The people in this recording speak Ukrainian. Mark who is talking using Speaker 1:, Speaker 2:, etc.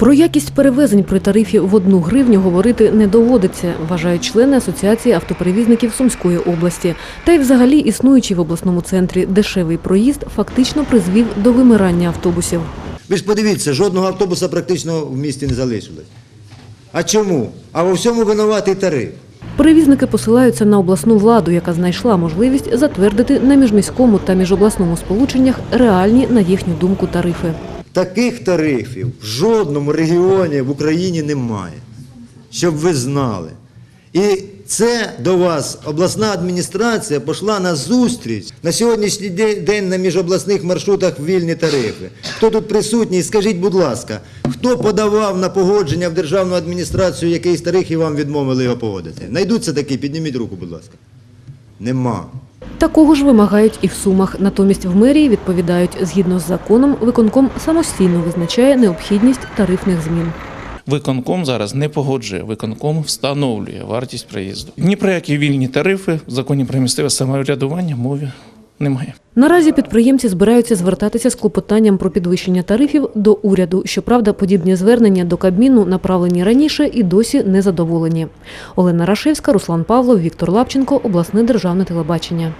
Speaker 1: Про якість перевезень при тарифі в одну гривню говорити не доводиться, вважають члени Асоціації автоперевізників Сумської області. Та й взагалі існуючий в обласному центрі дешевий проїзд фактично призвів до вимирання автобусів.
Speaker 2: Ви ж подивіться, жодного автобуса практично в місті не залишилось. А чому? А у всьому винуватий тариф.
Speaker 1: Перевізники посилаються на обласну владу, яка знайшла можливість затвердити на міжміському та міжобласному сполученнях реальні, на їхню думку, тарифи.
Speaker 2: Таких тарифів в жодному регіоні в Україні немає, щоб ви знали. І це до вас обласна адміністрація пішла на зустріч. На сьогоднішній день на міжобласних маршрутах вільні тарифи. Хто тут присутній, скажіть, будь ласка, хто подавав на погодження в державну адміністрацію якийсь тариф і вам відмовили його погодити? Найдуться такі, підніміть руку, будь ласка. Нема.
Speaker 1: Такого ж вимагають і в Сумах. Натомість в мерії відповідають, згідно з законом, виконком самостійно визначає необхідність тарифних змін.
Speaker 3: Виконком зараз не погоджує, виконком встановлює вартість проїзду. Ні про які вільні тарифи в законі про місцеве самоврядування мови немає.
Speaker 1: Наразі підприємці збираються звертатися з клопотанням про підвищення тарифів до уряду. Щоправда, подібні звернення до Кабміну направлені раніше і досі не задоволені. Олена Рашевська, Руслан Павлов, Віктор Лапченко, обласне державне телебачення.